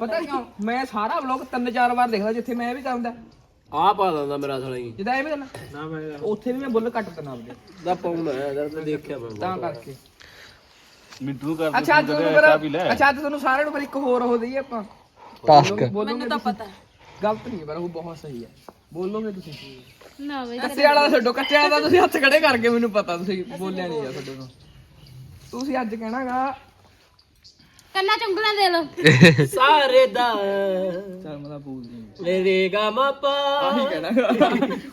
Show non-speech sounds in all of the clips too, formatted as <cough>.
ਪਤਾ ਕਿਉਂ? ਮੈਂ ਸਾਰਾ ਵਲੌਗ ਤਿੰਨ ਚਾਰ ਵਾਰ ਦੇਖਦਾ ਜਿੱਥੇ ਮੈਂ ਇਹ ਵੀ ਕਰਦਾ। ਆ ਪਾ ਦਿੰਦਾ ਮੇਰਾ ਸਾਲਾ ਹੀ ਜਿੱਦਾਂ ਐਵੇਂ ਕਰਨਾ। ਨਾ ਮੈਂ ਉੱਥੇ ਵੀ ਮੈਂ ਬੁੱਲ ਕੱਟ ਦਿੰਦਾ ਆਪਦੇ। ਦਾ ਪਾਉਂਦਾ ਹੈ ਜਦ ਮੈਂ ਦੇਖਿਆ ਮੈਂ ਤਾਂ ਕਰਕੇ। ਮਿੰਟੂ ਕਰ ਅੱਛਾ ਤੁਹਾਨੂੰ ਫਿਰ ਅੱਛਾ ਤੁਹਾਨੂੰ ਸਾਰਿਆਂ ਨੂੰ ਫਿਰ ਇੱਕ ਹੋਰ ਉਹ ਦਈਏ ਆਪਾਂ। ਟਾਸਕ ਬੋਲੋਗੇ ਤਾਂ ਪਤਾ ਗਲਤ ਨਹੀਂ ਪਰ ਉਹ ਬਹੁਤ ਸਹੀ ਹੈ। ਬੋਲੋਗੇ ਤੁਸੀਂ? ਨਾ ਬਈ। ਕੱਚੇ ਵਾਲਾ ਛੱਡੋ ਕੱਚੇ ਵਾਲਾ ਤਾਂ ਤੁਸੀਂ ਹੱਥ ਖੜੇ ਕਰਕੇ ਮੈਨੂੰ ਪਤਾ ਤੁਸੀਂ ਬੋਲਿਆ ਨਹੀਂ ਆ ਤੁਹਾਡੇ ਤੋਂ ਤੁਸੀਂ ਅੱਜ ਕਹਿਣਾਗਾ ਕੰਨਾ ਚੁੰਗਲਾਂ ਦੇ ਲੋ ਸਾਰੇ ਦਾ। ਚੱਲ ਮੈਂ ਤਾਂ ਬੋਲਦੀ ਨਹੀਂ ਮੇਰੇ ਗਾ ਮਾਪਾ ਆਹੀ ਕਹਿਣਾ।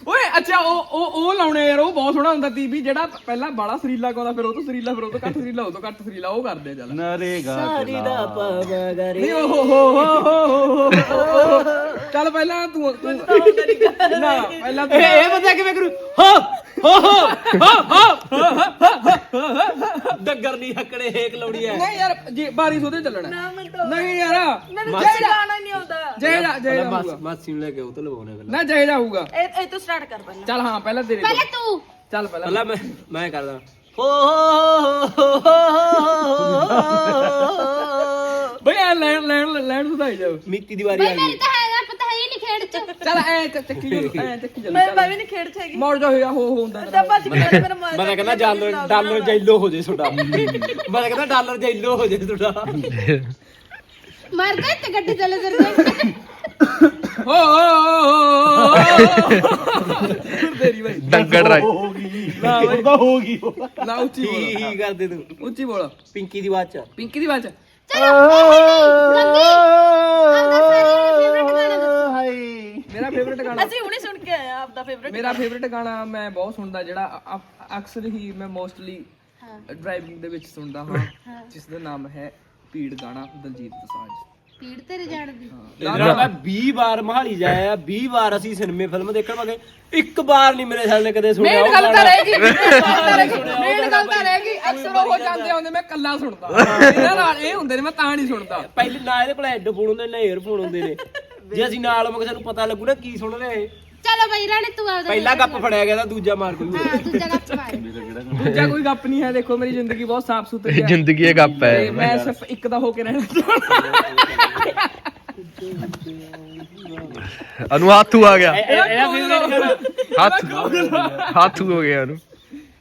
ਓਏ ਅੱਛਾ ਉਹ ਉਹ ਉਹ ਲਾਉਣੇ ਯਾਰ ਉਹ ਬਹੁਤ ਸੋਹਣਾ ਹੁੰਦਾ ਤੀ ਵੀ ਜਿਹੜਾ ਪਹਿਲਾਂ ਬਾਲਾ ਸਰੀਲਾ ਗਾਉਂਦਾ ਫਿਰ ਉਹ ਤੋਂ ਸਰੀਲਾ ਫਿਰ ਉਹ ਤੋਂ ਘੱਟ ਸਰੀਲਾ ਉਹ ਤੋਂ ਘੱਟ ਸਰੀਲਾ ਉਹ ਕਰਦੇ ਚੱਲ। ਨਰੇਗਾ ਸਾਰੀ ਦਾ ਪਾਵਾ ਗਰੇ। ਨਹੀਂ ਉਹ ਹੋ ਹੋ ਹੋ ਹੋ ਹੋ ਚੱਲ ਪਹਿਲਾਂ ਤੂੰ ਤੂੰ ਨਾ। ਪਹਿਲਾਂ ਤੂੰ ਇਹ ਪਤਾ ਕਿਵੇਂ ਕਰੂ? ਹੋ। ਹੋ ਹੋ ਡੱਗਰ ਨਹੀਂ ਹੱਕੜੇ ਹੇਕ ਲੌੜੀ ਐ ਨਹੀਂ ਯਾਰ ਜੀ ਬਾਰੀ ਸੋਦੇ ਚੱਲਣਾ। ਨਹੀਂ ਯਾਰ। ਮੈਨੂੰ ਜੈ ਗਾਣਾ ਨਹੀਂ ਆਉਂਦਾ। ਜੈ ਜਾ ਜੈ ਬਸ ਜਾਊਗਾ ਮਾਸੀ ਨੂੰ ਲੈ ਕੇ ਉਹ ਤੋਂ ਲਵਾਉਣੇ ਪਹਿਲਾਂ। ਨਾ ਜੈ ਜਾਊਗਾ ਇਹ ਇਹ ਤੋਂ ਸਟਾਰਟ ਕਰ ਪਹਿਲਾਂ। ਚੱਲ ਹਾਂ ਪਹਿਲਾਂ ਤੇਰੇ ਤੋਂ। ਪਹਿਲੇ ਤੂੰ। ਚੱਲ ਪਹਿਲਾਂ। ਪਹਿਲਾਂ ਮੈਂ ਮੈਂ ਕਰਦਾ। ਹੋ ਬਈ ਐ ਲੈਣ ਲੈਣ ਲੈਣ ਸੁਧਾਈ ਜਾਓ। ਮਿੱਤੀ ਦੀ ਵਾਰੀ ਬਈ ਆ ਮੇਰੀ ਗਈ ਤਾਂ ਹੈਗਾ ਪਤਾ ਹੈ ਹੀ ਨਹੀਂ ਖੇਡ ਚ ਚੱਲ ਐ ਚੱਕੀ ਚੱਲ ਐ ਚੱਕੀ ਚੱਲ ਮੈਂ ਮੈਂ ਵੀ ਨਹੀਂ ਖੇਡ ਛੇਗੀ ਮੋੜ ਜਾ ਹੋਇਆ ਹੋ ਹੋ ਹੁੰਦਾ ਤਾਂ ਭੱਜ ਕੇ ਮੇਰਾ ਮੋਬਾਈਲ ਮੈਂ ਤਾਂ ਕਹਿੰਦਾ ਡਾਲਰ ਡਾਲਰ ਜੈਲੋ ਹੋ ਜੇ ਤੁਹਾਡਾ। ਮੈਂ ਤਾਂ ਕਹਿੰਦਾ ਡਾਲਰ ਜੈਲੋ ਹੋ ਜੇ ਤੁਹਾਡਾ। ਮਰ ਗਏ ਤੇ ਗੱਡੀ ਚੱਲੇ ਤੇਰੇ ਹੋ ਹੋ ਤੇਰੀ ਬਾਈ ਡੰਗਰ ਰਾਈ ਹੋ ਗਈ। ਨਾ ਬਈ। ਉਹਦਾ ਹੋ ਗਈ। ਨਾ ਉੱਚੀ ਬੋਲ। ਕੀ ਕਰਦੇ ਤੂੰ। ਉੱਚੀ ਬੋਲ। ਪਿੰਕੀ ਦੀ ਆਵਾਜ਼ ਚ ਪਿੰਕੀ ਦੀ ਆਵਾਜ਼ ਮੇਰਾ ਫੇਵਰਿਟ ਗਾਣਾ ਅਸੀਂ ਹੁਣੇ ਸੁਣ ਕੇ ਆਏ ਆ ਆਪਦਾ ਫੇਵਰਿਟ ਮੇਰਾ ਫੇਵਰਿਟ ਗਾਣਾ ਮੈਂ ਬਹੁਤ ਸੁਣਦਾ ਜਿਹੜਾ ਅ- ਅਕਸਰ ਹੀ ਮੈਂ ਮੋਸਟਲੀ ਡਰਾਈਵਿੰਗ ਦੇ ਵਿੱਚ ਸੁਣਦਾ ਹਾਂ ਜਿਸ ਦਾ ਨਾਮ ਹੈ ਪੀੜ ਗਾਣਾ ਦਲਜੀਤ ਦੋਸਾਂਝ। ਪੀੜ ਤੇਰੇ ਜਾਣ ਦੀ। ਜਿਹੜਾ ਮੈਂ 20 ਵਾਰ ਮਹਾਲੀ ਜਾਇਆ 20 ਵਾਰ ਅਸੀਂ ਸਿਨੇਮੇ ਫਿਲਮ ਦੇਖਣ ਵਾਗੇ। ਇੱਕ ਵਾਰ ਨਹੀਂ ਮੇਰੇ ਸਾਲ ਨੇ ਕਦੇ ਸੁਣਿਆ ਮੇਨ ਉਹ ਗੱਲ ਤਾਂ ਗਾਣਾ। ਰਹਿ ਗਈ। <laughs> ਮੇਨ ਗੱਲ ਤਾਂ ਰਹਿ ਗਈ। ਅਕਸਰ ਉਹ ਜਾਂਦੇ ਹੁੰਦੇ ਮੈਂ ਕੱਲਾ ਸੁਣਦਾ। ਇਹਨਾਂ ਨਾਲ ਇਹ ਹੁੰਦੇ ਨੇ ਮੈਂ ਤਾਂ ਨਹੀਂ ਸੁਣਦਾ। ਪਹਿਲੇ ਨਾ ਇਹਦੇ ਕੋਲ ਹੈੱਡਫੋਨ ਹੁੰਦੇ ਨੇ ਏਅਰਫੋਨ ਹੁੰਦੇ ਨੇ। ਜੇ ਅਸੀਂ ਨਾਲ ਹੋਵਾਂਗੇ ਸਾਨੂੰ ਪਤਾ ਲੱਗੂ ਨਾ ਕੀ ਸੁਣ ਰਹੇ ਇਹ। ਚਲੋ ਬਈ ਰਾਣੇ ਤੂੰ ਆਪਦਾ ਪਹਿਲਾ ਗੱਪ ਫੜਿਆ ਗਿਆ ਤਾਂ ਦੂਜਾ ਮਾਰ ਕੋਈ ਹੋਰ। ਹਾਂ ਦੂਜਾ ਗੱਪ ਮਾਰ ਦੂਜਾ ਕੋਈ ਗੱਪ ਨਹੀਂ ਹੈ ਦੇਖੋ ਮੇਰੀ ਜ਼ਿੰਦਗੀ ਬਹੁਤ ਸਾਫ਼ ਸੁਥਰੀ ਹੈ। <laughs> ਜ਼ਿੰਦਗੀ ਇਹ ਗੱਪ ਤੇ ਹੈ ਮੈਂ ਸਿਰਫ ਇੱਕ ਦਾ ਹੋ ਕੇ ਰਹਿਣਾ ਚਾਹੁੰਦਾ। ਅਨੂ ਹੱਥੂ ਆ ਗਿਆ। ਇਹ- ਇਹਦਾ ਹੱਥ ਹੱਥੂ ਹੋ ਗਿਆ ਅਨੂ।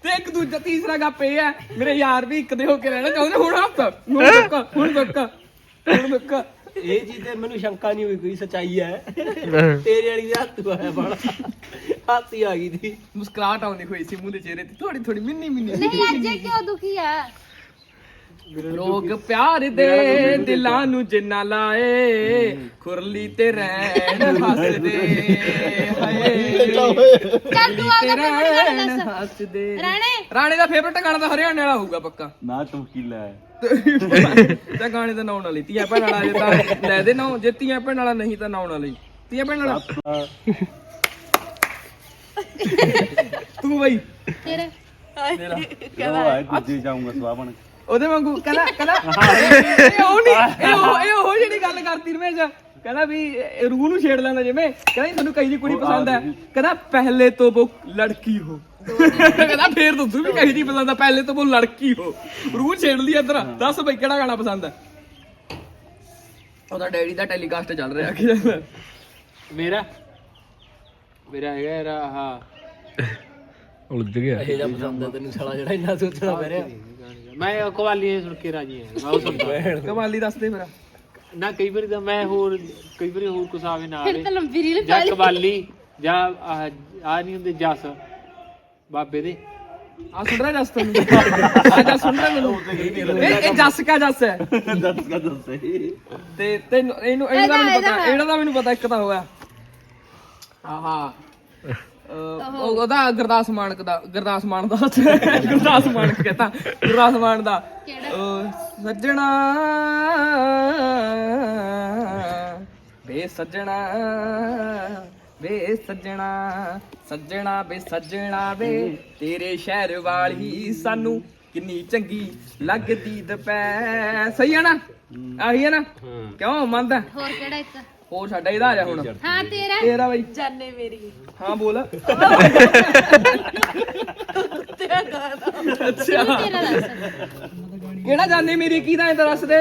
ਤੇ ਇੱਕ ਦੂਜਾ ਤੀਸਰਾ ਗੱਪ ਇਹ ਹੈ ਮੇਰੇ ਯਾਰ ਵੀ ਇੱਕ ਦੇ ਹੋ ਕੇ ਰਹਿਣਾ ਚਾਹੁੰਦੇ ਹੁਣ ਹੱਥ। ਹੁਣ ਧੱਕਾ ਹੁਣ ਧੱਕਾ ਹੁਣ ਧੱਕਾ ਇਹ ਚੀਜ਼ ਤੇ ਮੈਨੂੰ ਸ਼ੰਕਾ ਨਹੀਂ ਹੋਈ ਕੋਈ ਸਚਾਈ ਹੈ। ਤੇਰੇ ਵਾਲੀ ਦੇ ਹੱਥ ਆਇਆ ਬੜਾ ਹੱਥ ਹੀ ਆ ਗਈ ਸੀ। ਮੁਸਕਰਾਹਟ ਆਉਂਦੀ ਹੋਈ ਸੀ ਮੂੰਹ ਦੇ ਚਿਹਰੇ ਤੇ ਥੋੜੀ ਥੋੜੀ ਮਿੰਨੀ ਮਿੰਨੀ ਨਹੀਂ ਅੱਜ ਕਿਉਂ ਦੁਖੀ ਆ? ਲੋਕ ਪਿਆਰ ਦੇ ਦਿਲਾਂ ਨੂੰ ਜਿੰਨਾ ਲਾਏ ਖੁਰਲੀ ਤੇ ਰਹਿਣ ਹੱਸਦੇ। ਹਾਏ। ਚੱਲ ਤੂੰ ਆਪਦਾ ਤੇ ਫੇਵਰਟ ਗਾਣਾ ਰਹਿਣ ਦੱਸ। ਹੱਸਦੇ। ਰਾਣੇ? ਰਾਣੇ ਦਾ ਫੇਵਰਟ ਗਾਣਾ ਤਾਂ ਹਰਿਆਣੇ ਵਾਲਾ ਹੋਊਗਾ ਪੱਕਾ। ਨਾ ਚਮਕੀਲਾ ਹੈ। ਤਾਂ ਗਾਣੇ ਦਾ ਨਾਉਣ ਵਾਲੀ ਤੀਆ ਭੈਣ ਵਾਲਾ ਜੇ ਤਾਂ ਲੈ ਦੇ ਨਾ ਜੇ ਤੀਆ ਭੈਣ ਵਾਲਾ ਨਹੀਂ ਤਾਂ ਨਾਉਣ ਵਾਲੀ। ਤੀਆ ਭੈਣ ਵਾਲਾ। ਤੂੰ ਬਈ। ਤੇਰੇ। ਉਹ ਆਏ ਦੂਜੇ ਜਾਊਂਗਾ ਸਵਾਬਣ ਉਹਦੇ ਵਾਂਗੂ ਕਹਿੰਦਾ ਕਹਿੰਦਾ ਇਹ ਉਹ ਨਹੀਂ ਇਹ ਉਹ ਇਹ ਉਹ ਜਿਹੜੀ ਗੱਲ ਕਰਤੀ ਰਮੇਸ਼ ਕਹਿੰਦਾ ਵੀ ਰੂਹ ਨੂੰ ਛੇੜ ਲੈਂਦਾ ਜਿਵੇਂ। ਕਹਿੰਦਾ ਤੁਹਾਨੂੰ ਕਹੀ ਜੀ ਕੁੜੀ ਪਸੰਦ ਹੈ। ਕਹਿੰਦਾ ਪਹਿਲੇ ਤੋਂ ਉਹ ਲੜਕੀ ਹੋ। ਕਹਿੰਦਾ ਫੇਰ ਦੱਸੂ ਵੀ ਕਹੀ ਜੀ ਪਸੰਦ ਹੈ ਪਹਿਲੇ ਤੋਂ ਉਹ ਲੜਕੀ ਹੋ। ਰੂਹ ਛੇੜ ਲਈ ਇੱਧਰ। ਦੱਸ ਬਈ ਕਿਹੜਾ ਗਾਣਾ ਪਸੰਦ ਹੈ? ਉਹਦਾ ਡੈਡੀ ਦਾ ਟੈਲੀਕਾਸਟ ਚੱਲ ਰਿਹਾ ਕਿ ਮੇਰਾ? ਮੇਰਾ ਹੈਗਾ ਯਾਰ ਆਹ। ਉਲਝ ਗਿਆ। ਇਹ ਜਿਹਾ ਪਸੰਦ ਹੈ ਤੈਨੂੰ ਸਾਲਾ ਜਿਹੜਾ ਇੰਨਾ ਸੋਚਣਾ ਪੈ ਰਿਹਾ। ਮੈਂ ਕਵਾਲੀ ਸੁਣ ਕੇ ਰਾਜੀ ਹਾਂ ਮੈਂ ਉਹ ਸੁਣਦਾ। ਕਮਾਲੀ ਦੱਸ ਦੇ ਮੇਰਾ। ਨਾ ਕਈ ਵਾਰੀ ਤਾਂ ਮੈਂ ਹੋਰ ਕਈ ਵਾਰੀ ਹੋਰ ਕੁਛ ਆਵੇ ਨਾਲ ਫਿਰ ਤਾਂ ਲੰਬੀ ਰੀਲ ਜਾਂ ਕਵਾਲੀ ਜਾਂ ਆਹ ਆ ਨਹੀਂ ਹੁੰਦੇ ਜਸ। ਬਾਬੇ ਦੇ। ਆ ਸੁਣ ਰਿਹਾ ਜਸ ਤੈਨੂੰ? ਆ ਜਸ ਸੁਣ ਰਿਹਾ ਮੈਨੂੰ? ਇਹ ਇਹ ਜਸ ਕਾ ਜਸ ਹੈ। ਦੱਸ ਕਾ ਦੱਸੇ ਤੇ ਤੈਨੂੰ ਇਹਨੂੰ ਇਹਦਾ ਮੈਨੂੰ ਪਤਾ ਇਹਦਾ ਤਾਂ ਮੈਨੂੰ ਪਤਾ ਇੱਕ ਤਾਂ ਹੋਇਆ ਆਹਾ। ਅਹ, ਉਹ- ਉਹਦਾ ਗੁਰਦਾਸ ਮਾਨਕ ਦਾ ਗੁਰਦਾਸ ਮਾਨ ਦਾ ਗੁਰਦਾਸ ਮਾਨਕ ਕਹਤਾ ਗੁਰਦਾਸ ਮਾਨ ਦਾ। ਅਹ, ਸੱਜਣਾ। ਵੇ ਸੱਜਣਾ ਵੇ ਸੱਜਣਾ ਸੱਜਣਾ ਵੇ ਸੱਜਣਾ ਵੇ ਤੇਰੇ ਸ਼ਹਿਰ ਵਾਲੀ ਸਾਨੂੰ ਕਿੰਨੀ ਚੰਗੀ ਲੱਗਦੀ ਦੁਪਹਿਰ। ਸਹੀ ਹੈ ਨਾ? ਆਹੀ ਹੈ ਨਾ? ਕਿਉਂ ਮੰਨਦਾ? ਹੋਰ ਕਿਹੜਾ ਇੱਕ? ਹੋਰ ਸਾਡਾ ਇਹਦਾ ਆ ਜਾ ਹੁਣ। ਹਾਂ ਤੇਰਾ? ਤੇਰਾ ਬਈ। ਜਾਨੇ ਮੇਰੀ। ਹਾਂ ਬੋਲ। ਤੇਰਾ ਗਾਣਾ ਅੱਛਾ। ਤੇਰਾ ਦੱਸ। ਕਿਹੜਾ ਜਾਣੇ ਮੇਰੀ? ਕੀ ਦਾ ਇਹ ਦੱਸ ਦੇ?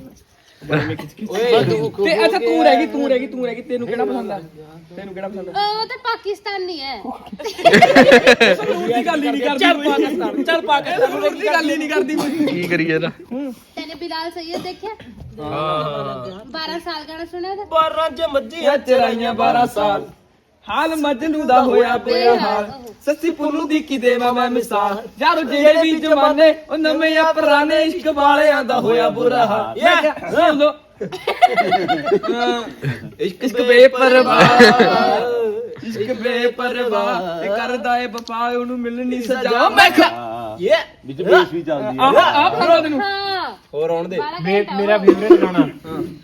ਓਏ ਤੂੰ ਤੇ ਅੱਛਾ ਤੂੰ ਰਹਿ ਗਈ ਤੂੰ ਰਹਿ ਗਈ ਤੂੰ ਰਹਿ ਗਈ। ਤੈਨੂੰ ਕਿਹੜਾ ਪਸੰਦ ਆ? ਤੈਨੂੰ ਕਿਹੜਾ ਪਸੰਦ ਆ? ਉਹ ਤਾਂ ਪਾਕਿਸਤਾਨੀ ਹੈ। ਸੰਗਰੂਰ ਦੀ ਗੱਲ ਹੀ ਨਹੀਂ ਕਰਦੀ ਚੱਲ ਪਾਕਿਸਤਾਨ ਚੱਲ ਪਾਕਿਸਤਾਨ। ਸੰਗਰੂਰ ਦੀ ਗੱਲ ਹੀ ਨਹੀਂ ਕਰਦੀ ਕੋਈ। ਕੀ ਕਰੀਏ ਇਹਦਾ? ਤੈਨੇ ਬਿਲਾਲ ਸੈਯਦ ਦੇਖਿਆ? 12 ਸਾਲ ਗਾਣਾ ਸੁਣਿਆ ਬਾਰਾਂ ਚ ਮੱਝੀਆਂ ਚਰਾਈਆਂ 12 ਸਾਲ। ਹਾਲ ਮਜਨੂ ਦਾ ਹੋਇਆ ਹਾਲ। ਸੱਸੀ ਪੁੰਨੂ ਦੀ ਕੀ ਦੇਵਾਂ ਮੈਂ ਮਿਸਾਲ। ਯਾਰੋ ਜਿਹੜੇ ਵੀ ਜਮਾਨੇ ਉਹ ਨਵੇਂ ਆ ਪੁਰਾਣੇ ਇਸ਼ਕ ਵਾਲਿਆਂ ਦਾ ਹੋਇਆ ਬੁਰਾ ਹਾਲ। ਸੁਣ ਲੋ ਇਸ਼ਕ ਬੇਪਰਵਾਹ। ਇਸ਼ਕ ਬੇਪਰਵਾਹ। ਤੇ ਕਰਦਾ ਏ ਵਫਾ ਉਹਨੂੰ ਮਿਲਣੀ ਸਜ਼ਾ। ਮੈਂ ਕਿਹਾ ਯੇ। ਵਿੱਚ ਬੇਸ ਵੀ ਚੱਲਦੀ ਹੈ। ਆਹ ਆਹ ਫੜੋ ਤੈਨੂੰ ਹਾਂ। ਹੋਰ ਆਉਣ ਦੇ। ਮੇਰਾ ਫੇਵਰੇਟ ਗਾਣਾ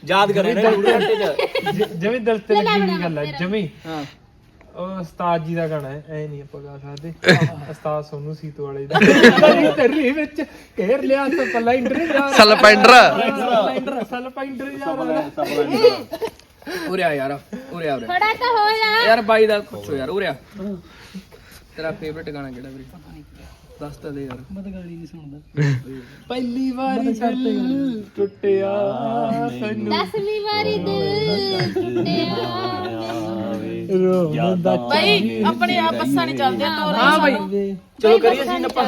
ਯਾਦ ਕਰੇ ਨਾ। ਡੂਡੇ ਘੰਟੇ ਚ ਜ- ਜਮੀ ਦਿਲ ਤੇ ਲੱਗੀ ਗੱਲ ਹੈ ਜਮੀ। ਹਾਂ। ਉਹ ਉਸਤਾਦ ਜੀ ਦਾ ਗਾਣਾ ਹੈ ਐ ਨਹੀਂ ਆਪਾਂ ਗਾ ਸਕਦੇ। <laughs> ਉਸਤਾਦ ਸੋਨੂ ਸੀਤੋ ਵਾਲੇ ਦਾ। <laughs> ਤੇਰੀ ਤੇਰੀ ਵਿੱਚ ਘੇਰ ਲਿਆ ਤਾਂ ਪੱਲਾ ਇੰਟਰ ਜਾ ਸਲਪੈਂਡਰ ਸਲਪੈਂਡਰ ਸਲਪੈਂਡਰ ਜਾ ਉਰੇ ਆ ਯਾਰ ਉਰੇ ਆ ਉਰੇ ਖੜਾ ਤਾਂ ਹੋ ਜਾ। ਯਾਰ ਬਾਈ ਦਾ ਪੁੱਛੋ ਯਾਰ ਉਰੇ ਆ। ਤੇਰਾ ਫੇਵਰਟ ਗਾਣਾ ਕਿਹੜਾ ਵੀਰੇ? ਦੱਸ ਤਾਂ ਦੇ ਯਾਰ। ਪਹਿਲੀ ਵਾਰੀ ਦਿਲ ਟੁੱਟਿਆ ਤੈਨੂੰ ਦਸਵੀਂ ਵਾਰੀ ਦਿਲ ਟੁੱਟਿਆ। ਭਾਈ ਆਪਣੇ ਆਪ ਬੱਸਾਂ ਨਹੀਂ ਚੱਲਦੀਆਂ ਤੋਰ ਹਾਂ ਬਾਈ। ਚਲੋ ਕਰੀਏ ਸੀਨ ਆਪਾਂ।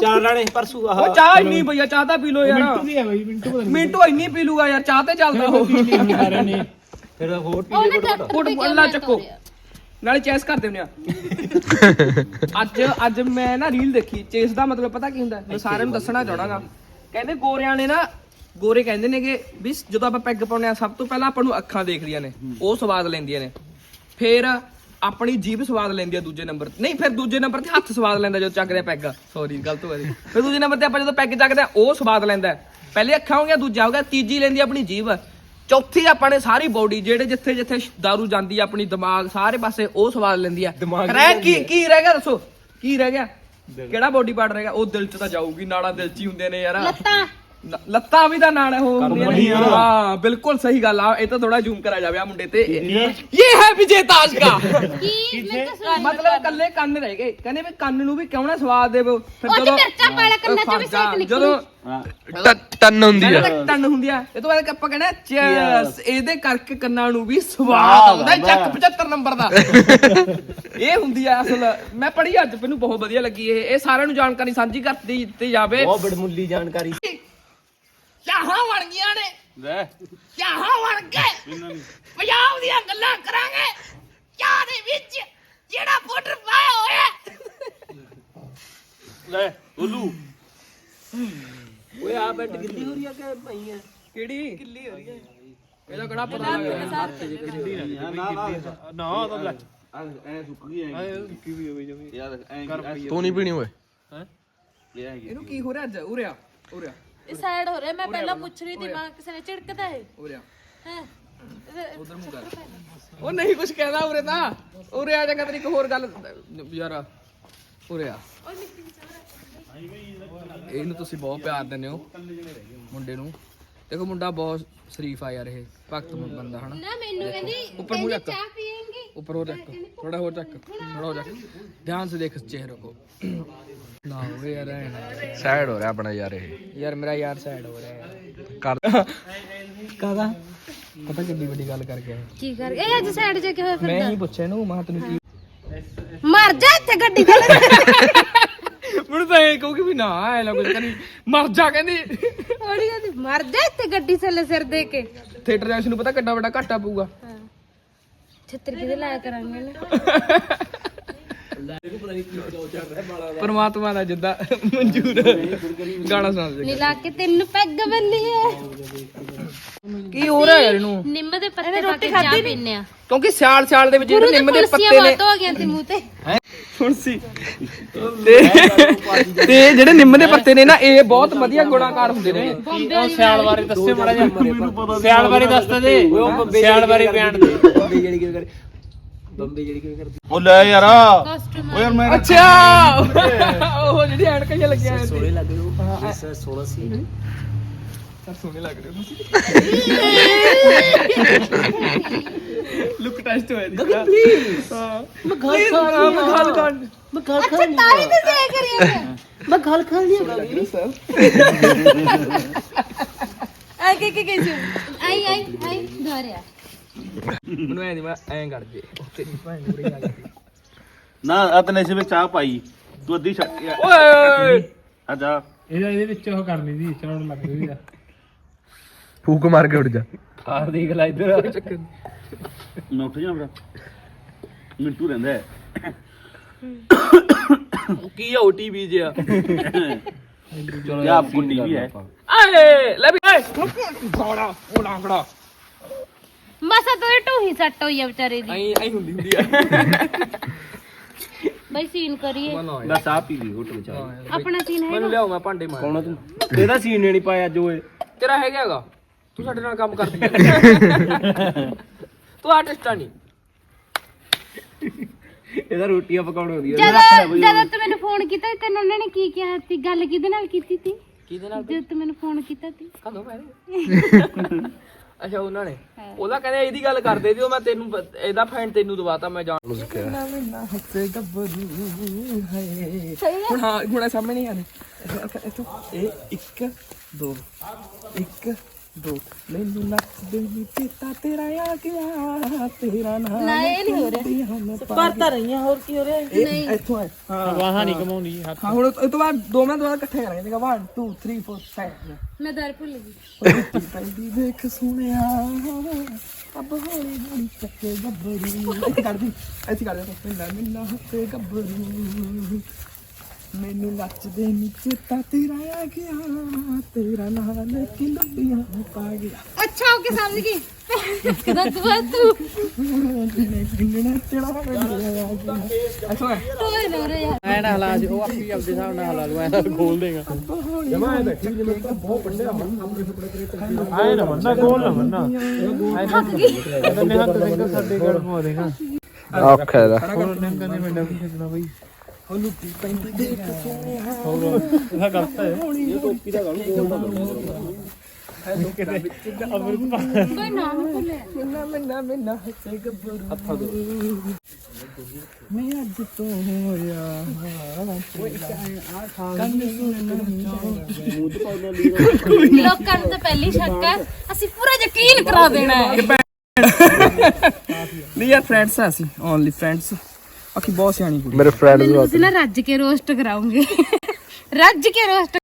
ਚਾਰ ਰਾਣੇ ਪਰਸੂ ਆਹ। ਉਹ ਚਾਹ ਇੰਨੀ ਭਈਆ ਚਾਹ ਤਾਂ ਪੀ ਲੋ ਯਾਰ। ਮਿੰਟੂ ਦੀ ਹੈ ਬਈ ਮਿੰਟੂ ਪਤਾ ਮਿੰਟੂ ਇੰਨੀ ਪੀ ਲੂਗਾ ਯਾਰ ਚਾਹ ਤੇ ਚੱਲਦਾ ਉਹ। ਨਹੀਂ ਆ ਰਹੇ ਨੇ। ਫਿਰ ਹੋਰ ਉਹਨੇ ਤਾਂ ਕੁੱਟ ਅੱਲਾ ਚੱਕੋ। ਨਾਲੇ ਚੇਸ ਕਰ ਦਿੰਦੇ ਆ। ਅੱਜ ਅੱਜ ਮੈਂ ਨਾ ਰੀਲ ਦੇਖੀ ਚੇਸ ਦਾ ਮਤਲਬ ਪਤਾ ਕੀ ਹੁੰਦਾ? ਮੈਂ ਸਾਰਿਆਂ ਨੂੰ ਦੱਸਣਾ ਚਾਹਣਾਗਾ। ਕਹਿੰਦੇ ਗੋਰਿਆਂ ਨੇ ਨਾ ਗੋਰੇ ਕਹਿੰਦੇ ਨੇਗੇ ਵੀ ਜਦੋਂ ਆਪਾਂ ਪੈਗ ਪਾਉਂਦੇ ਆ ਸਭ ਤੋਂ ਪਹਿਲਾਂ ਆਪਾਂ ਨੂੰ ਅੱਖਾਂ ਦੇਖਦੀਆਂ ਨੇ ਉਹ ਸਵਾਦ ਲੈਂਦੀਆਂ ਨੇ। ਫਿਰ ਆਪਣੀ ਜੀਭ ਸਵਾਦ ਲੈਂਦੀ ਆ ਦੂਜੇ ਨੰਬਰ ਤੇ। ਨਹੀਂ ਫਿਰ ਦੂਜੇ ਨੰਬਰ ਤੇ ਹੱਥ ਸਵਾਦ ਲੈਂਦਾ ਜਦੋਂ ਚੱਕਦੇ ਆ ਪੈਗ। ਸੌਰੀ ਗਲਤ ਹੋ ਗਈ ਫਿਰ ਦੂਜੇ ਨੰਬਰ ਤੇ ਆਪਾਂ ਜਦੋਂ ਪੈਗ ਚੱਕਦੇ ਆ ਉਹ ਸਵਾਦ ਲੈਂਦਾ ਹੈ। ਪਹਿਲੇ ਅੱਖਾਂ ਹੋ ਗਿਆ ਦੂਜਾ ਹੋ ਗਿਆ ਤੀਜੀ ਲੈਂਦੀ ਆਪਣੀ ਜੀਭ। ਚੌਥੀ ਆਪਾਂ ਨੇ ਸਾਰੀ ਬੋਡੀ ਜਿਹੜੇ ਜਿੱਥੇ ਜਿੱਥੇ ਦਾਰੂ ਜਾਂਦੀ ਆ ਆਪਣੀ ਦਿਮਾਗ ਸਾਰੇ ਪਾਸੇ ਉਹ ਸਵਾਦ ਲੈਂਦੀ ਆ। ਦਿਮਾਗ ਰਹਿ ਕੀ ਕੀ ਰਹਿ ਗਿਆ ਦੱਸੋ? ਕੀ ਰਹਿ ਗਿਆ? ਕਿਹੜਾ ਬੋਡੀ ਪਾਰਟ ਰਹਿ ਗਿਆ? ਉਹ ਦਿਲ ਚ ਤਾਂ ਜਾਊਗੀ ਨਾੜਾਂ ਦਿਲ ਚ ਹੀ ਹੁੰਦੇ ਨੇ ਯਾਰ। ਲੱਤਾਂ। ਲ- ਲੱਤਾਂ ਵੀ ਦਾ ਨਾੜ ਉਹ ਹੁੰਦੀਆਂ ਨੇ। ਹਾਂ ਬਿਲਕੁਲ ਸਹੀ ਗੱਲ ਆ। ਇਹ ਤਾਂ ਥੋੜਾ ਜ਼ੂਮ ਕਰਾ ਜਾਵੇ ਆ ਮੁੰਡੇ ਤੇ। ਇਹ ਹੈ? ਵਿਜੇ ਤਾਜ ਕਾ ਕੀ ਮੈਂ ਤਾਂ ਸੁਣ ਮਤਲਬ ਕੱਲੇ ਕੰਨ ਰਹਿ ਗਏ। ਕਹਿੰਦੇ ਵੀ ਕੰਨ ਨੂੰ ਵੀ ਕਿਉਂ ਨਾ ਸਵਾਦ ਦੇਵੋ। ਫਿਰ ਉਹ ਤੇ ਮਿਰਚਾਂ ਪਾ ਲੈ ਕੰਨਾਂ ਚੋਂ ਵੀ ਸੇਕ ਨਿਕਲੂ। ਜਦੋਂ ਟੰਨ ਹੁੰਦੀ ਆ। ਟੰਨ ਹੁੰਦੀ ਆ ਇਹ ਤੋਂ ਬਾਅਦ ਆਪਾਂ ਕਹਿੰਦਾ ਚੈਸ ਇਹਦੇ ਕਰਕੇ ਕੰਨਾਂ ਨੂੰ ਵੀ ਸਵਾਦ ਆਉਂਦਾ। ਚੱਕ 75 ਨੰਬਰ ਦਾ। ਇਹ ਹੁੰਦੀ ਆ ਅਸਲ। ਮੈਂ ਪੜ੍ਹੀ ਅੱਜ ਮੈਨੂੰ ਬਹੁਤ ਵਧੀਆ ਲੱਗੀ ਇਹ। ਇਹ ਸਾਰਿਆਂ ਨੂੰ ਜਾਣਕਾਰੀ ਸਾਂਝੀ ਕਰਤੀ ਦਿੱਤੀ ਜਾਵੇ। ਬਹੁਤ ਬੜਮੁੱਲੀ ਜਾਣਕਾਰੀ। ਚਾਹਾਂ ਬਣ ਗਈਆਂ ਨੇ। ਲੈ। ਚਾਹਾਂ ਬਣ ਗਏ ਪੰਜਾਬ ਦੀਆਂ ਗੱਲਾਂ ਕਰਾਂਗੇ। ਚਾਹ ਦੇ ਵਿੱਚ ਜਿਹੜਾ ਪਾਊਡਰ ਪਾਇਆ ਹੋਇਆ ਲੈ ਉਲੂ ਓਏ ਆ ਬੈਠ ਗਿੱਲੀ ਹੋ ਰਹੀ ਆ ਕਿ ਪਈ ਆ? ਕਿਹੜੀ? ਕਿੱਲੀ ਹੋ ਰਹੀ ਹੈ ਇਹਦਾ ਕਿਹੜਾ ਪਤਾ ਲੱਗਦਾ ਨਾ ਨਾ ਨਾ। ਤਾਂ ਲੈ। ਐ ਸੁੱਕ ਗਈ ਐ। ਕੀ ਵੀ ਹੋਈ ਜਮੀ। ਯਾਰ ਐ ਤੂੰ ਨਹੀਂ ਪੀਣੀ ਓਏ। ਇਹ ਹੈ ਇਹਨੂੰ ਕੀ ਹੋ ਰਿਹਾ ਅੱਜ? ਉਰਿਆ ਉਰਿਆ ਇਹ ਸਾਈਡ ਹੋ ਰਿਹਾ। ਮੈਂ ਪਹਿਲਾਂ ਪੁੱਛ ਰਹੀ ਸੀ ਮਾਂ ਕਿਸੇ ਨੇ ਝਿੜਕਦਾ ਹੈ? ਉਹ ਨਹੀਂ ਕੁਝ ਕਹਿਦਾ ਉਰੇ ਤਾਂ। ਉਰੇ ਆ ਚੰਗਾ ਤੇਰੀ ਇੱਕ ਹੋਰ ਗੱਲ ਯਾਰਾ ਉਰੇ ਆ। ਇਹਨੂੰ ਤੁਸੀਂ ਬਹੁਤ ਪਿਆਰ ਦਿੰਦੇ ਹੋ ਮੁੰਡੇ ਨੂੰ। ਦੇਖੋ ਮੁੰਡਾ ਬਹੁਤ ਸ਼ਰੀਫ ਆ ਯਾਰ ਇਹ ਭਗਤ ਮੁੰਡਾ ਬੰਦਾ ਹਨਾ? ਨਾ ਮੈਨੂੰ ਕਹਿੰਦੀ ਉੱਪਰ ਮੂੰਹ ਚੱਕ। ਉੱਪਰ ਹੋ ਚੱਕ ਥੋੜਾ ਹੋਰ ਚੱਕ। ਥੋੜਾ ਹੋ ਚੱਕ। ਧਿਆਨ ਸੇ ਦੇਖ ਚਿਹਰੇ ਕੋ ਸੈਡ ਹੋ ਰਿਹਾ ਆਪਣਾ ਯਾਰ ਇਹ। ਯਾਰ ਮੇਰਾ ਯਾਰ ਸੈਡ ਹੋ ਰਿਹਾ ਯਾਰ। ਕਰ ਪਤਾ ਕਿੰਨੀ ਵੱਡੀ ਗੱਲ ਕਰਕੇ ਆਇਆ। ਕੀ ਕਰ ਇਹ ਅੱਜ ਸਾਈਡ ਜਾ ਕੇ ਹੋਇਆ ਫਿਰਦਾ ਮੈਂ ਹੀ ਪੁੱਛਿਆ ਇਹਨੂੰ ਮਾਂ ਤੈਨੂੰ ਕੀ ਮਰ ਜਾ ਇੱਥੇ ਗੱਡੀ ਚੱਲ ਮੈਨੂੰ ਤਾਂ ਇਹ ਕਹੂਗੀ ਵੀ ਨਾ ਐ ਲਾ ਕੁਝ ਕਰੀ ਮਰ ਜਾ ਕਹਿੰਦੀ। ਓੜੀ ਕਹਿੰਦੀ ਮਰ ਜਾ ਇੱਥੇ ਗੱਡੀ ਥੱਲੇ ਸਿਰ ਦੇ ਕੇ। ਥੀਏਟਰ ਜਾਸ਼ ਨੂੰ ਪਤਾ ਕਿੰਨਾ ਵੱਡਾ ਘਾਟਾ ਪਊਗਾ। ਹਾਂ। ਛੱਤਰ ਕਿਹਦੇ ਲਾਇਆ ਕਰਾਂਗੇ ਨਾ ਪਰਮਾਤਮਾ ਦਾ ਜਿੱਦਾਂ ਮਨਜ਼ੂਰ। ਗਾਣਾ ਸੁਣਾ ਦੇ ਨੀ ਲਾ ਕੇ ਤੈਨੂੰ ਪੈਗ ਬੰਨੀ ਕੀ ਹੋ ਰਿਹਾ ਯਾਰ ਇਹਨੂੰ? ਨਿੰਮ ਦੇ ਪੱਤੇ ਪਾ ਕੇ ਚਾਹ ਪੀਨੇ ਆ। ਕਿਉਂਕਿ ਸਿਆਲ ਸਿਆਲ ਦੇ ਵਿੱਚ ਜਿਹੜੇ ਨਿੰਮ ਦੇ ਪੱਤੇ ਨੇ। ਹੋ ਗਈਆਂ ਤੇ ਮੂੰਹ ਤੇ। ਸੁਣ ਸੀ। ਤੇ ਤੇ ਜਿਹੜੇ ਨਿੰਮ ਦੇ ਪੱਤੇ ਨੇ ਨਾ ਇਹ ਬਹੁਤ ਵਧੀਆ ਗੁਣਾਕਾਰ ਹੁੰਦੇ ਨੇ। ਉਹ ਸਿਆਲ ਬਾਰੇ ਦੱਸੇ ਮੜਾ ਜਾ ਸਿਆਲ ਬਾਰੇ ਦੱਸ ਦੇ। ਸਿਆਲ ਬਾਰੇ ਬਿਆਨ ਦੇ। ਜਿਹੜੀ ਕਰ। ਬੰਬੇ ਜਿਹੜੀ ਕਿਵੇਂ ਕਰਦੀ? ਉਹ ਲੈ ਯਾਰ। ਕਾਸਟੂਮ ਓ ਯਾਰ ਮੈਂ ਅੱਛਾ! ਉਹ ਜਿਹੜੀ ਐਨਕਾਂ ਜਿਹਾ ਲੱਗੀਆਂ ਨੇ ਸੋਹਣੇ ਲੱਗ ਰਹੇ ਹੋ। ਸੋਹਣਾ ਸੀ। ਸਰ ਸੋਹਣੇ ਲੱਗ ਰਹੇ ਹੋ ਤੁਸੀਂ। ਲੁੱਕ ਟੈਸਟ ਹੋਇਆ ਦੀ ਗਗਨ ਪਲੀਜ਼ ਹਾਂ। ਮੈਂ ਗੱਲ ਕਰ ਹਾਂ, ਮੈਂ ਗੱਲ ਕਰ ਮੈਂ ਗੱਲ ਅੱਛਾ ਕਰ ਤਾਂ ਹੀ ਤੁਸੀਂ ਇਹ ਕਰੀ ਜਾਂਦੇ। ਮੈਂ ਗੱਲ ਕਰ ਲਿਆ ਗਗਨ ਸਰ ਆ ਕੇ ਕੇ ਕੇ ਆਈ ਆਈ ਆਈ ਧਰਿਆ ਮੈਨੂੰ ਐ ਨਹੀਂ ਮੈਂ ਐਂ ਕਰ ਦੇ ਉਹ ਤੇਰੀ ਭੈਣ ਨੂੰ ਆ ਗਈ ਅਤਨੇ ਸੇ ਵਿੱਚ ਚਾਹ ਪਾਈ ਤੂੰ ਅੱਧੀ ਛੱਡ ਕੇ ਓਏ ਆ ਜਾ ਇਹਦਾ ਇਹਦੇ ਵਿੱਚ ਉਹ ਕਰਨੀ ਸੀ ਚੜਾਉਣ ਲੱਗ ਰਹੀ ਆ ਫੂਕ ਮਾਰ ਕੇ ਉੱਡ ਜਾ ਖਾਰ ਦੇਖ ਲੈ ਇੱਧਰ ਚੱਕਰ ਮੈਂ ਉੱਠ ਜਾ ਮੇਰਾ ਮਿੰਟੂ ਰਹਿੰਦਾ ਹੈ ਕੀ ਆ ਓਟੀਪੀ ਜਿਆ ਚਲੋ ਇਹ ਆਪਕੋ ਟੀਵੀ ਹੈ ਆਏ ਲੈ ਵੀ ਆਏ ਖੜਾ ਉਹ ਲਾਂਗੜਾ ਮਸਾ ਤੋਂ ਢੂਹੀ ਸੱਟ ਹੋਈ ਆ ਵਿਚਾਰੇ ਦੀ। ਐਂ ਐਂ ਹੁੰਦੀ ਹੁੰਦੀ ਆ। ਬਈ ਸੀਨ ਕਰੀਏ। ਮੈਂ ਚਾਹ ਪੀ ਲਈ ਹੋਟਲ ਚ ਆਪਣਾ ਸੀਨ ਮੈਨੂੰ ਹੈ ਲਿਆਓ ਮੈਂ ਭਾਂਡੇ ਮਾਰ ਕੌਣ ਆ ਤੂੰ? ਇਹਦਾ ਸੀਨ ਨਹੀਂ ਪਾਇਆ ਅੱਜ ਓਏ। ਤੇਰਾ ਹੈਗਾ ਹੈਗਾ। ਤੂੰ ਸਾਡੇ ਨਾਲ ਕੰਮ ਕਰਦੀ ਤੂੰ ਆਰਟਿਸਟ ਆ ਨਹੀਂ ਇਹਦਾ ਰੋਟੀਆਂ ਪਕਾਉਣ ਹੁੰਦੀ ਆ। ਜਦੋਂ ਜਦੋਂ ਤੂੰ ਮੈਨੂੰ ਫੋਨ ਕੀਤਾ ਸੀ, ਤੈਨੂੰ ਉਹਨਾਂ ਨੇ ਕੀ ਕਿਹਾ ਸੀ? ਗੱਲ ਕਿਹਦੇ ਨਾਲ ਕੀਤੀ ਸੀ? ਕਿਹਦੇ ਨਾਲ ਜਦੋਂ ਤੂੰ ਮੈਨੂੰ ਫੋਨ ਕੀਤਾ ਸੀ? ਕਦੋਂ ਮੈਂ? ਅੱਛਾ ਉਹਨਾਂ ਨੇ। ਉਹਦਾ ਕਹਿੰਦੇ ਇਹਦੀ ਗੱਲ ਕਰਦੇ ਸੀ ਉਹ ਮੈਂ ਤੈਨੂੰ ਪ- ਇਹਦਾ ਫੈਨ ਤੈਨੂੰ ਦਵਾਤਾ ਮੈਂ ਜਾਣ ਨੂੰ ਸਿੱਖਿਆ। ਹੁਣ ਹਾਂ ਹੁਣ ਸਾਹਮਣੇ ਨਹੀਂ ਆਨੇ ਇੱਥੋਂ ਇਹ ਇੱਕ ਦੋ ਇੱਕ ਦੋ ਮੈਨੂੰ ਨੱਚਦੇ ਨੀ ਚੇਤਾ ਤੇਰਾ ਆ ਗਿਆ ਤੇਰਾ ਨਾਮ ਨਾ ਇਹ ਨਹੀਂ ਹੋ ਰਿਹਾ ਪਰਤਾ ਰਹੀਆਂ ਹੋਰ ਕੀ ਹੋ ਰਿਹਾ ਇਹ ਇੱਥੋਂ ਹੈ ਹਾਂ ਵਾਹਾਂ ਨਹੀਂ ਕਮਾਉਂਦੀ ਹੱਥ ਹਾਂ ਹੁਣ ਇਹ ਤੋਂ ਬਾਅਦ ਦੋ ਮਿੰਟ ਬਾਅਦ ਇਕੱਠੇ ਕਰਾਂਗੇ ਦੇਖਾ 1 2 3 4 5 ਮੈਂ ਦਰ ਭੁੱਲ ਗਈ ਪੈਂਦੀ ਦੇਖ ਸੁਣਿਆ ਅਬ ਹੌਲੀ ਹੌਲੀ ਚੱਕੇ ਗੱਭਰੂ ਇੱਥੇ ਕਰ ਦੀ ਇੱਥੇ ਕਰ ਦੇ ਤੂੰ ਮਿੰਨਾ ਹੱਥੇ ਗੱਭਰੂ ਮੈਨੂੰ ਨੱਚਦੇ ਨੀਚੇ ਤਾਂ ਤੇਰਾ ਆ ਗਿਆ ਤੇਰਾ ਨਾਲ ਕਿ ਲੱਭੀਆਂ ਪਾ ਗਿਆ। ਅੱਛਾ ਓਕੇ ਸਮਝ ਗਈ। ਕਦਾ ਦੁਆ ਤੂੰ? ਜਿਨੇ ਜਿਨੇ ਤੇਰਾ ਆ ਗਿਆ। ਅੱਛਾ ਤੋਏ ਨਾ ਰੇ ਯਾਰ। ਐ ਨਾ ਹਲਾ ਉਹ ਆਪੀ ਆਪਦੇ ਹਿਸਾਬ ਨਾਲ ਹਲਾ ਲੂ ਐ ਖੋਲ ਦੇਗਾ। ਜਮਾ ਬੈਠੀ ਜਿਵੇਂ ਬਹੁਤ ਵੱਡੇ ਆਏ ਨਾ ਮੰਨਾ ਗੋਲ ਨਾ ਮੰਨਾ ਥੱਕ ਗਈ। ਇਹਨੇ ਹੱਥ ਸਿੰਘ ਸਾਡੇ ਘਰ ਨੂੰ ਦੇਗਾ। ਔਖਾ ਇਹਦਾ। ਹੋਰ ਨੰਗਾ ਨੇ ਮਿੰਡਾ ਵੀ ਖੇਡਣਾ ਬਈ। ਲੁੱਟੀ ਪੈਂਦੀ ਦੇਖ ਸੁਣਿਆ ਹੋਰ ਇਹਦਾ ਗਲਤ ਹੈ ਕੋਈ ਨਾਮ ਭੁੱਲਿਆ। ਮਿੰਨਾ ਮਿੰਨਾ ਮਿੰਨਾ ਹੱਥੇ ਗੱਭਰੂ ਮੈਂ ਅੱਜ ਤੋਂ ਹੋਇਆ ਕੰਨ ਲੋਕਾਂ ਨੂੰ ਤਾਂ ਪਹਿਲੀ ਸ਼ੱਕ ਹੈ ਅਸੀਂ ਪੂਰਾ ਯਕੀਨ ਕਰਾ ਦੇਣਾ ਹੈ। ਨਹੀਂ ਯਾਰ ਫਰੈਂਡਸ ਆ ਅਸੀਂ ਓਨਲੀ ਫਰੈਂਡਸ ਬਾਕੀ ਬਹੁਤ ਸਿਆਣੀ ਕੁੜੀ ਮੇਰੇ ਫਰੈਂਡ ਮੈਨੂੰ ਤੁਸੀਂ ਨਾ ਰੱਜ ਕੇ ਰੋਸਟ ਕਰਾਉਂਗੇ <laughs> ਰੱਜ ਕੇ ਰੋਸਟ